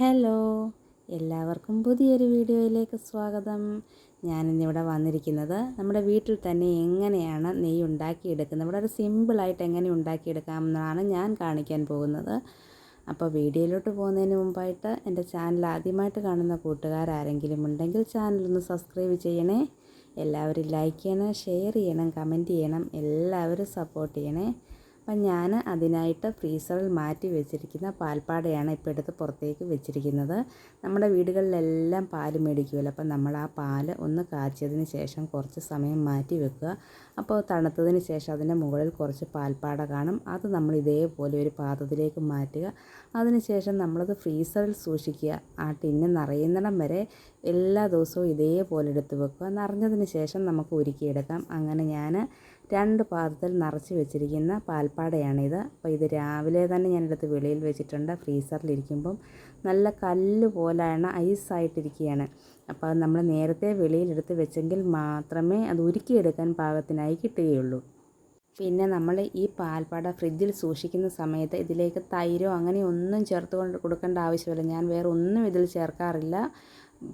Hello. എല്ലാവർക്കും പുതിയൊരു വീഡിയോയിലേക്ക് സ്വാഗതം. ഞാനിന്നിവിടെ വന്നിരിക്കുന്നത് നമ്മുടെ വീട്ടിൽ തന്നെ എങ്ങനെയാണ് നെയ്യ് ഉണ്ടാക്കിയെടുക്കുന്നത്? ഇവിടെ ഒരു സിമ്പിളായിട്ട് എങ്ങനെ ഉണ്ടാക്കിയെടുക്കാമെന്നാണ് ഞാൻ കാണിക്കാൻ പോകുന്നത്. അപ്പോൾ വീഡിയോയിലോട്ട് പോകുന്നതിന് മുമ്പായിട്ട് എന്റെ ചാനൽ ആദ്യമായിട്ട് കാണുന്ന കൂട്ടുകാരാരെങ്കിലും ഉണ്ടെങ്കിൽ ചാനലൊന്ന് സബ്സ്ക്രൈബ് ചെയ്യണേ. എല്ലാവരും ലൈക്ക് ചെയ്യണം ഷെയർ ചെയ്യണം കമന്റ് ചെയ്യണം എല്ലാവരും സപ്പോർട്ട് ചെയ്യണേ. അപ്പം ഞാൻ അതിനായിട്ട് ഫ്രീസറിൽ മാറ്റി വെച്ചിരിക്കുന്ന പാൽപ്പാടയാണ് ഇപ്പോൾ എടുത്ത് പുറത്തേക്ക് വെച്ചിരിക്കുന്നത്. നമ്മുടെ വീടുകളിലെല്ലാം പാൽ മേടിക്കുമല്ലോ. അപ്പം നമ്മൾ ആ പാൽ ഒന്ന് കാച്ചിയതിന് ശേഷം കുറച്ച് സമയം മാറ്റി വെക്കുക. അപ്പോൾ തണുത്തതിന് ശേഷം അതിന്റെ മുകളിൽ കുറച്ച് പാൽപ്പാട കാണും. അത് നമ്മൾ ഇതേപോലെ ഒരു പാത്രത്തിലേക്ക് മാറ്റുക. അതിനുശേഷം നമ്മളത് ഫ്രീസറിൽ സൂക്ഷിക്കുക. ആ ടിന്ന് നിറയുന്നിടം വരെ എല്ലാ ദിവസവും ഇതേപോലെ എടുത്ത് വെക്കുക. നിറഞ്ഞതിന് ശേഷം നമുക്ക് ഉരുക്കിയെടുക്കാം. അങ്ങനെ ഞാൻ രണ്ട് പാത്രത്തിൽ നിറച്ച് വെച്ചിരിക്കുന്ന പാൽപ്പാടയാണിത്. അപ്പോൾ ഇത് രാവിലെ തന്നെ ഞാനെടുത്ത് വെളിയിൽ വെച്ചിട്ടുണ്ട്. ഫ്രീസറിലിരിക്കുമ്പം നല്ല കല്ല് പോലെയാണ് ഐസായിട്ടിരിക്കുകയാണ്. അപ്പോൾ അത് നമ്മൾ നേരത്തെ വെളിയിലെടുത്ത് വെച്ചെങ്കിൽ മാത്രമേ അത് ഉരുക്കിയെടുക്കാൻ പാകത്തിനായി കിട്ടുകയുള്ളൂ. പിന്നെ നമ്മൾ ഈ പാൽപ്പാട ഫ്രിഡ്ജിൽ സൂക്ഷിക്കുന്ന സമയത്ത് ഇതിലേക്ക് തൈരോ അങ്ങനെ ഒന്നും ചേർത്ത് കൊണ്ട് കൊടുക്കേണ്ട ആവശ്യമില്ല. ഞാൻ വേറെ ഒന്നും ഇതിൽ ചേർക്കാറില്ല.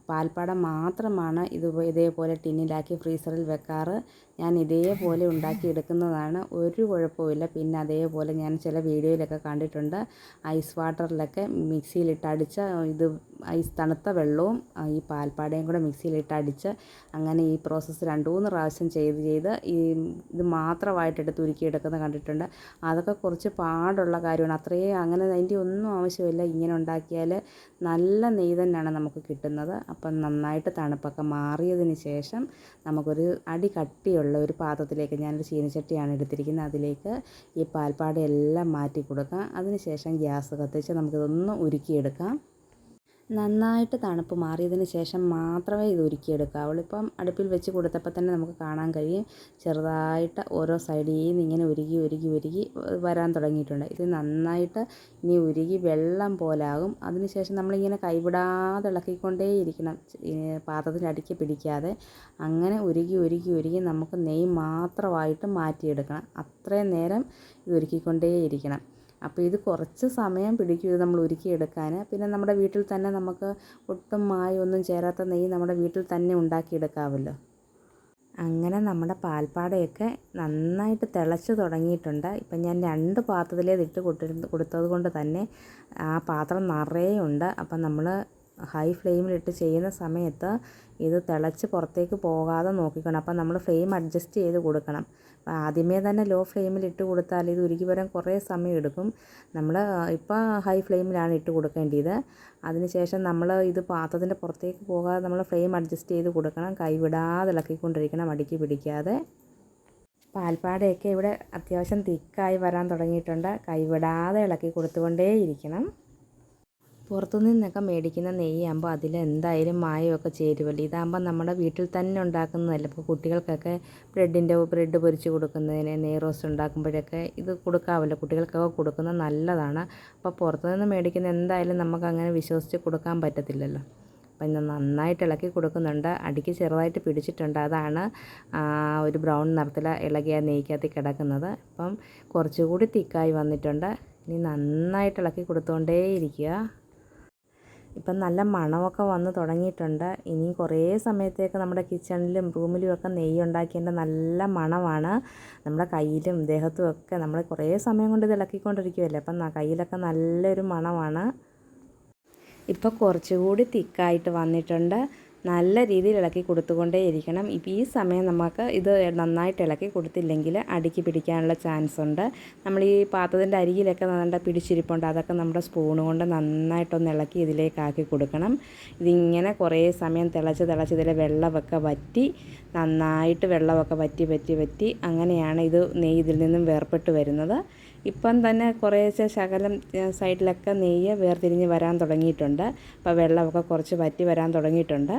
പാൽപ്പാട മാത്രമാണ് ഇത് ഇതേപോലെ ടിന്നിലാക്കി ഫ്രീസറിൽ വെക്കാറ്. ഞാൻ ഇതേപോലെ ഉണ്ടാക്കി എടുക്കുന്നതാണ് ഒരു കുഴപ്പമില്ല പിന്നെ അതേപോലെ ഞാൻ ചില വീഡിയോയിലൊക്കെ കണ്ടിട്ടുണ്ട്. ഐസ് വാട്ടറിലൊക്കെ മിക്സിയിലിട്ട് അടിച്ച ഇത് ഐസ് തണുത്ത വെള്ളവും ഈ പാൽപ്പാടയും കൂടെ മിക്സിയിലിട്ട് അടിച്ച് അങ്ങനെ ഈ പ്രോസസ്സ് രണ്ട് മൂന്ന് പ്രാവശ്യം ചെയ്ത് ചെയ്ത് ഈ ഇത് മാത്രമായിട്ട് എടുത്ത് ഉരുക്കിയെടുക്കുന്നത് കണ്ടിട്ടുണ്ട്. അതൊക്കെ കുറച്ച് പാടുള്ള കാര്യമാണ്. അത്രയും അങ്ങനെ അതിന്റെ ഒന്നും ആവശ്യമില്ല. ഇങ്ങനെ ഉണ്ടാക്കിയാൽ നല്ല നെയ്യ് തന്നെയാണ് നമുക്ക് കിട്ടുന്നത്. അപ്പം നന്നായിട്ട് തണുപ്പൊക്കെ മാറിയതിന് ശേഷം നമുക്കൊരു അടി കട്ടിയുള്ള ഒരു പാത്രത്തിലേക്ക് ഞാനൊരു ചീനച്ചട്ടിയാണ് എടുത്തിരിക്കുന്നത്. അതിലേക്ക് ഈ പാൽപ്പാടയെല്ലാം മാറ്റി കൊടുക്കാം. അതിന് ശേഷം ഗ്യാസ് കത്തിച്ച് നമുക്കിതൊന്ന് ഉരുക്കിയെടുക്കാം. നന്നായിട്ട് തണുപ്പ് മാറിയതിന് ശേഷം മാത്രമേ ഇത് ഉരുക്കിയെടുക്കാവുള്ളൂ ഇപ്പം അടുപ്പിൽ വെച്ച് കൊടുത്തപ്പോൾ തന്നെ നമുക്ക് കാണാൻ കഴിയും. ചെറുതായിട്ട് ഓരോ സൈഡിൽ നിന്ന് ഇങ്ങനെ ഉരുകി ഉരുകി ഉരുകി വരാൻ തുടങ്ങിയിട്ടുണ്ട്. ഇത് നന്നായിട്ട് ഇനി ഉരുകി വെള്ളം പോലാകും. അതിനുശേഷം നമ്മളിങ്ങനെ കൈവിടാതെ ഇളക്കിക്കൊണ്ടേയിരിക്കണം പാത്രത്തിന്റെ അടിക്ക് പിടിക്കാതെ അങ്ങനെ ഉരുകി ഉരുകി ഉരുകി നമുക്ക് നെയ്യ് മാത്രമായിട്ട് മാറ്റിയെടുക്കണം. അത്രയും നേരം ഇത് ഉരുക്കിക്കൊണ്ടേയിരിക്കണം അപ്പോൾ ഇത് കുറച്ച് സമയം പിടിക്കും ഇത് നമ്മൾ ഒരുക്കിയെടുക്കാൻ പിന്നെ നമ്മുടെ വീട്ടിൽ തന്നെ നമുക്ക് ഒട്ടും മായൊന്നും ചേരാത്ത നെയ്യ് നമ്മുടെ വീട്ടിൽ തന്നെ ഉണ്ടാക്കിയെടുക്കാമല്ലോ. അങ്ങനെ നമ്മുടെ പാൽപ്പാടയൊക്കെ നന്നായിട്ട് തിളച്ച് തുടങ്ങിയിട്ടുണ്ട്. ഇപ്പം ഞാൻ രണ്ട് പാത്രത്തിലേത് ഇട്ട് കൊടുത്തത് കൊണ്ട് തന്നെ ആ പാത്രം നിറയെ ഉണ്ട്. അപ്പം നമ്മൾ ഹൈ ഫ്ലെയിമിലിട്ട് ചെയ്യുന്ന സമയത്ത് ഇത് തിളച്ച് പുറത്തേക്ക് പോകാതെ നോക്കിക്കണം. അപ്പം നമ്മൾ ഫ്ലെയിം അഡ്ജസ്റ്റ് ചെയ്ത് കൊടുക്കണം. ആദ്യമേ തന്നെ ലോ ഫ്ലെയിമിലിട്ട് കൊടുത്താൽ ഇത് ഉരുകി വരാൻ കുറേ സമയം എടുക്കും. നമ്മൾ ഇപ്പോൾ ഹൈ ഫ്ലെയിമിലാണ് ഇട്ട് കൊടുക്കേണ്ടത്. അതിനുശേഷം നമ്മൾ ഇത് പാത്രത്തിന്റെ പുറത്തേക്ക് പോകാതെ നമ്മൾ ഫ്ലെയിം അഡ്ജസ്റ്റ് ചെയ്ത് കൊടുക്കണം. കൈവിടാതെ ഇളക്കിക്കൊണ്ടിരിക്കണം അടുക്കി പിടിക്കാതെ. പാൽപ്പാടയൊക്കെ ഇവിടെ അത്യാവശ്യം തിക്കായി വരാൻ തുടങ്ങിയിട്ടുണ്ട്. കൈവിടാതെ ഇളക്കി കൊടുത്തുകൊണ്ടേയിരിക്കണം. പുറത്തു നിന്നൊക്കെ മേടിക്കുന്ന നെയ്യാകുമ്പോൾ അതിൽ എന്തായാലും മായമൊക്കെ ചേരുമല്ലോ ഇതാകുമ്പോൾ നമ്മുടെ വീട്ടിൽ തന്നെ ഉണ്ടാക്കുന്നതല്ല. ഇപ്പോൾ കുട്ടികൾക്കൊക്കെ ബ്രെഡിന്റെ ബ്രെഡ് പൊരിച്ച് കൊടുക്കുന്നതിന് നെയ് റോസ്റ്റ് ഉണ്ടാക്കുമ്പോഴൊക്കെ ഇത് കൊടുക്കാമല്ലോ കുട്ടികൾക്കൊക്കെ കൊടുക്കുന്നത് നല്ലതാണ്. അപ്പോൾ പുറത്തു നിന്ന് മേടിക്കുന്ന എന്തായാലും നമുക്ക് അങ്ങനെ വിശ്വസിച്ച് കൊടുക്കാൻ പറ്റത്തില്ലല്ലോ. അപ്പം ഞാൻ നന്നായിട്ട് ഇളക്കി കൊടുക്കുന്നുണ്ട്. അടിക്ക് ചെറുതായിട്ട് പിടിച്ചിട്ടുണ്ട്. അതാണ് ഒരു ബ്രൗൺ നിറത്തിൽ ഇളകിയ നെയ്ക്കകത്ത് കിടക്കുന്നത്. അപ്പം കുറച്ചുകൂടി തിക്കായി വന്നിട്ടുണ്ട്. ഇനി നന്നായിട്ട് ഇളക്കി കൊടുത്തുകൊണ്ടേയിരിക്കുക ഇപ്പം നല്ല മണമൊക്കെ വന്ന് തുടങ്ങിയിട്ടുണ്ട്. ഇനി കുറേ സമയത്തേക്ക് നമ്മുടെ കിച്ചണിലും റൂമിലും ഒക്കെ നെയ്യ് ഉണ്ടാക്കിയതിന്റെ നല്ല മണമാണ്. നമ്മുടെ കയ്യിലും ദേഹത്തും ഒക്കെ നമ്മൾ കുറേ സമയം കൊണ്ട് ഇത് അപ്പം കയ്യിലൊക്കെ നല്ലൊരു മണമാണ്. ഇപ്പോൾ കുറച്ചുകൂടി തിക്കായിട്ട് വന്നിട്ടുണ്ട്. നല്ല രീതിയിൽ ഇളക്കി കൊടുത്തുകൊണ്ടേ ഇരിക്കണം ഇപ്പോൾ ഈ സമയം നമുക്ക് ഇത് നന്നായിട്ട് ഇളക്കി കൊടുത്തില്ലെങ്കിൽ അടുക്കി പിടിക്കാനുള്ള ചാൻസ് ഉണ്ട്. നമ്മൾ ഈ പാത്രത്തിന്റെ അരികിലൊക്കെ നല്ല പിടിച്ചിരിപ്പുണ്ട്. അതൊക്കെ നമ്മുടെ സ്പൂൺ കൊണ്ട് നന്നായിട്ടൊന്ന് ഇളക്കി ഇതിലേക്ക് ആക്കി കൊടുക്കണം. ഇതിങ്ങനെ കുറേ സമയം തിളച്ച് തിളച്ച് ഇതിലെ വെള്ളമൊക്കെ വറ്റി നന്നായിട്ട് വെള്ളമൊക്കെ വറ്റി വറ്റി വറ്റി അങ്ങനെയാണ് ഇത് നെയ്യ് ഇതിൽ നിന്നും വേർപെട്ട് വരുന്നത്. ഇപ്പം തന്നെ കുറേശ്ശെ ശകലം സൈഡിലൊക്കെ നെയ്യ് വേർതിരിഞ്ഞ് വരാൻ തുടങ്ങിയിട്ടുണ്ട്. അപ്പോൾ വെള്ളമൊക്കെ കുറച്ച് വറ്റി വരാൻ തുടങ്ങിയിട്ടുണ്ട്.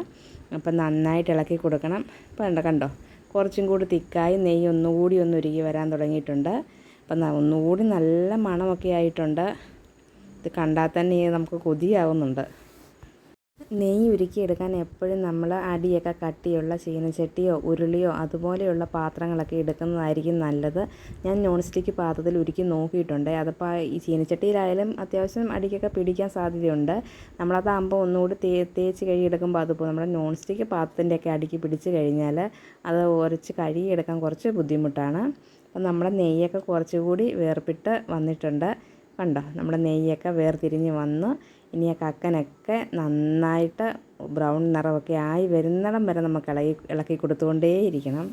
അപ്പം നന്നായിട്ട് ഇളക്കി കൊടുക്കണം. കണ്ടോ കണ്ടോ? കുറച്ചും കൂടി തിക്കായി നെയ്യ് ഒന്നുകൂടി ഒന്ന് ഉരുകി വരാൻ തുടങ്ങിയിട്ടുണ്ട്. അപ്പം ഒന്നുകൂടി നല്ല മണമൊക്കെ ആയിട്ടുണ്ട്. ഇത് കണ്ടാൽ തന്നെ നമുക്ക് കൊതിയാവുന്നുണ്ട്. നെയ്യ് ഉരുക്കിയെടുക്കാൻ എപ്പോഴും നമ്മൾ അടിയൊക്കെ കട്ടിയുള്ള ചീനച്ചട്ടിയോ ഉരുളിയോ അതുപോലെയുള്ള പാത്രങ്ങളൊക്കെ എടുക്കുന്നതായിരിക്കും നല്ലത്. ഞാൻ നോൺ സ്റ്റിക്ക് പാത്രത്തിൽ ഉരുക്കി നോക്കിയിട്ടുണ്ട്. അതിപ്പോൾ ഈ ചീനച്ചട്ടിയിലായാലും അത്യാവശ്യം അടിക്കൊക്കെ പിടിക്കാൻ സാധ്യതയുണ്ട്. നമ്മളതാകുമ്പോൾ ഒന്നുകൂടി തേ തേച്ച് കഴുകിയെടുക്കുമ്പോൾ അതുപോലെ നമ്മുടെ നോൺ സ്റ്റിക്ക് പാത്രത്തിന്റെയൊക്കെ അടിക്ക് പിടിച്ച് കഴിഞ്ഞാൽ അത് ഉരച്ച് കഴുകിയെടുക്കാൻ കുറച്ച് ബുദ്ധിമുട്ടാണ്. അപ്പം നമ്മുടെ നെയ്യൊക്കെ കുറച്ചുകൂടി വേർപിട്ട് വന്നിട്ടുണ്ട്. കണ്ടോ? നമ്മുടെ നെയ്യൊക്കെ വേർതിരിഞ്ഞ് വന്ന് ഇനി ആ കക്കനൊക്കെ നന്നായിട്ട് ബ്രൗൺ നിറമൊക്കെ ആയി വരുന്നിടം വരെ നമുക്ക് ഇളകി ഇളക്കി കൊടുത്തുകൊണ്ടേയിരിക്കണം.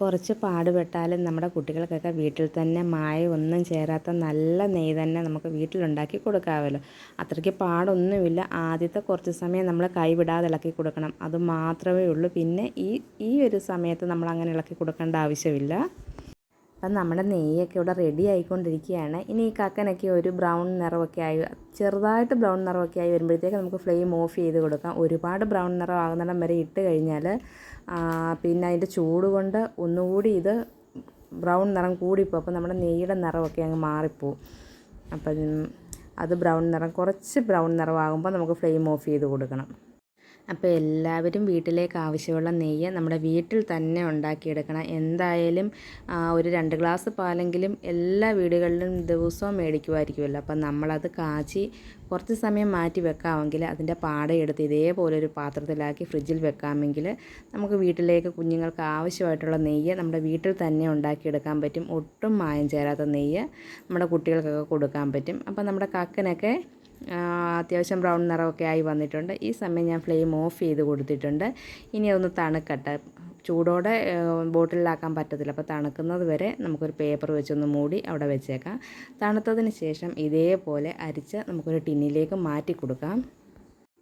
കുറച്ച് പാടുപെട്ടാലും നമ്മുടെ കുട്ടികൾക്കൊക്കെ വീട്ടിൽ തന്നെ മായ ഒന്നും ചേരാത്ത നല്ല നെയ്യ് തന്നെ നമുക്ക് വീട്ടിലുണ്ടാക്കി കൊടുക്കാമല്ലോ അത്രയ്ക്ക് പാടൊന്നുമില്ല. ആദ്യത്തെ കുറച്ച് സമയം നമ്മൾ കൈവിടാതെ ഇളക്കി കൊടുക്കണം. അത് മാത്രമേ ഉള്ളൂ. പിന്നെ ഈ ഈ ഒരു സമയത്ത് നമ്മൾ അങ്ങനെ ഇളക്കി കൊടുക്കേണ്ട ആവശ്യമില്ല. അപ്പം നമ്മുടെ നെയ്യൊക്കെ ഇവിടെ റെഡി ആയിക്കൊണ്ടിരിക്കുകയാണ്. ഇനി ഈ കക്കനൊക്കെ ഒരു ബ്രൗൺ നിറമൊക്കെ ആയി ചെറുതായിട്ട് ബ്രൗൺ നിറമൊക്കെ ആയി വരുമ്പോഴത്തേക്ക് നമുക്ക് ഫ്ലെയിം ഓഫ് ചെയ്ത് കൊടുക്കാം. ഒരുപാട് ബ്രൗൺ നിറം ആകുന്നിടം വരെ ഇട്ട് കഴിഞ്ഞാൽ പിന്നെ അതിന്റെ ചൂട് കൊണ്ട് ഒന്നുകൂടി ഇത് ബ്രൗൺ നിറം കൂടിപ്പോവും. അപ്പോൾ നമ്മുടെ നെയ്യുടെ നിറമൊക്കെ അങ്ങ് മാറിപ്പോവും. അപ്പം അത് ബ്രൗൺ നിറം കുറച്ച് ബ്രൗൺ നിറമാകുമ്പോൾ നമുക്ക് ഫ്ലെയിം ഓഫ് ചെയ്ത് കൊടുക്കണം. അപ്പോൾ എല്ലാവരും വീട്ടിലേക്ക് ആവശ്യമുള്ള നെയ്യ് നമ്മുടെ വീട്ടിൽ തന്നെ ഉണ്ടാക്കിയെടുക്കണം. എന്തായാലും ഒരു രണ്ട് ഗ്ലാസ് പാലെങ്കിലും എല്ലാ വീടുകളിലും ദിവസവും മേടിക്കുമായിരിക്കുമല്ലോ. അപ്പം നമ്മളത് കാച്ചി കുറച്ച് സമയം മാറ്റി വെക്കാമെങ്കിൽ അതിന്റെ പാടയെടുത്ത് ഇതേപോലെ ഒരു പാത്രത്തിലാക്കി ഫ്രിഡ്ജിൽ വെക്കാമെങ്കിൽ നമുക്ക് വീട്ടിലേക്ക് കുഞ്ഞുങ്ങൾക്ക് ആവശ്യമായിട്ടുള്ള നെയ്യ് നമ്മുടെ വീട്ടിൽ തന്നെ ഉണ്ടാക്കിയെടുക്കാൻ പറ്റും. ഒട്ടും മായം ചേരാത്ത നെയ്യ് നമ്മുടെ കുട്ടികൾക്കൊക്കെ കൊടുക്കാൻ പറ്റും. അപ്പം നമ്മുടെ കക്കനൊക്കെ അത്യാവശ്യം ബ്രൗൺ നിറമൊക്കെ ആയി വന്നിട്ടുണ്ട്. ഈ സമയം ഞാൻ ഫ്ലെയിം ഓഫ് ചെയ്ത് കൊടുത്തിട്ടുണ്ട്. ഇനി അതൊന്ന് തണുക്കട്ടെ. ചൂടോടെ ബോട്ടിലാക്കാൻ പറ്റത്തില്ല. അപ്പോൾ തണുക്കുന്നത് വരെ നമുക്കൊരു പേപ്പർ വെച്ചൊന്ന് മൂടി അവിടെ വെച്ചേക്കാം. തണുത്തതിന് ശേഷം ഇതേപോലെ അരിച്ച് നമുക്കൊരു ടിന്നിലേക്ക് മാറ്റി കൊടുക്കാം.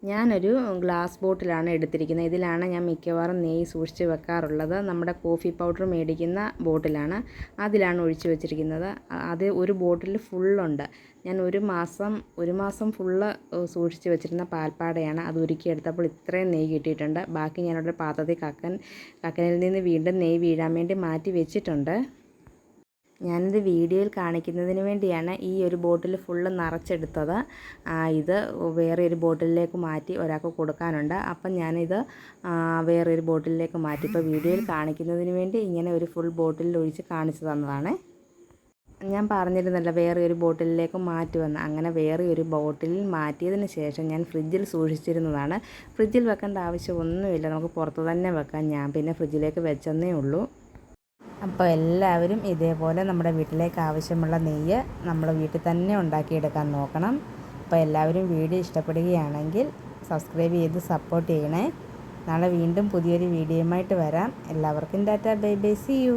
ഞാനൊരു ഗ്ലാസ് ബോട്ടിലാണ് എടുത്തിരിക്കുന്നത്. ഇതിലാണ് ഞാൻ മിക്കവാറും നെയ്യ് സൂക്ഷിച്ച് വെക്കാറുള്ളത്. നമ്മുടെ കോഫി പൗഡർ മേടിക്കുന്ന ബോട്ടിലാണ് അതിലാണ് ഒഴിച്ച് വെച്ചിരിക്കുന്നത്. അത് ഒരു ബോട്ടിൽ ഫുള്ളുണ്ട്. ഞാൻ ഒരു മാസം ഒരു മാസം ഫുള്ള് സൂക്ഷിച്ച് വെച്ചിരുന്ന പാൽപ്പാടയാണ് അത് ഉരുക്കിയെടുത്തപ്പോൾ ഇത്രയും നെയ്യ് കിട്ടിയിട്ടുണ്ട്. ബാക്കി ഞാനവിടെ പാത്രത്തിൽ കക്കൻ കക്കനിൽ നിന്ന് വീണ്ടും നെയ്യ് വീഴാൻ വേണ്ടി മാറ്റി വെച്ചിട്ടുണ്ട്. ഞാനിത് വീഡിയോയിൽ കാണിക്കുന്നതിന് വേണ്ടിയാണ് ഈ ഒരു ബോട്ടിൽ ഫുള്ള് നിറച്ചെടുത്തത്. ഇത് വേറെ ഒരു ബോട്ടിലേക്ക് മാറ്റി ഒരാൾക്ക് കൊടുക്കാനുണ്ട്. അപ്പം ഞാനിത് വേറെ ഒരു ബോട്ടിലേക്ക് മാറ്റി. ഇപ്പോൾ വീഡിയോയിൽ കാണിക്കുന്നതിന് വേണ്ടി ഇങ്ങനെ ഒരു ഫുൾ ബോട്ടിലിൽ ഒഴിച്ച് കാണിച്ചു തന്നതാണ്. ഞാൻ പറഞ്ഞിരുന്നല്ലോ വേറെ ഒരു ബോട്ടിലേക്ക് മാറ്റുമെന്ന്. അങ്ങനെ വേറെ ഒരു ബോട്ടിലിൽ മാറ്റിയതിന് ശേഷം ഞാൻ ഫ്രിഡ്ജിൽ സൂക്ഷിച്ചിരുന്നതാണ്. ഫ്രിഡ്ജിൽ വെക്കേണ്ട ആവശ്യമൊന്നുമില്ല നമുക്ക് പുറത്ത് തന്നെ വെക്കാം. ഞാൻ പിന്നെ ഫ്രിഡ്ജിലേക്ക് വെച്ചെന്നേ ഉള്ളൂ. അപ്പോൾ എല്ലാവരും ഇതേപോലെ നമ്മുടെ വീട്ടിലേക്ക് ആവശ്യമുള്ള നെയ്യ് നമ്മൾ വീട്ടിൽ തന്നെ ഉണ്ടാക്കിയെടുക്കാൻ നോക്കണം. അപ്പോൾ എല്ലാവരും വീഡിയോ ഇഷ്ടപ്പെടുകയാണെങ്കിൽ സബ്സ്ക്രൈബ് ചെയ്ത് സപ്പോർട്ട് ചെയ്യണേ. നാളെ വീണ്ടും പുതിയൊരു വീഡിയോയുമായിട്ട് വരാം. എല്ലാവർക്കും tata bye bye see you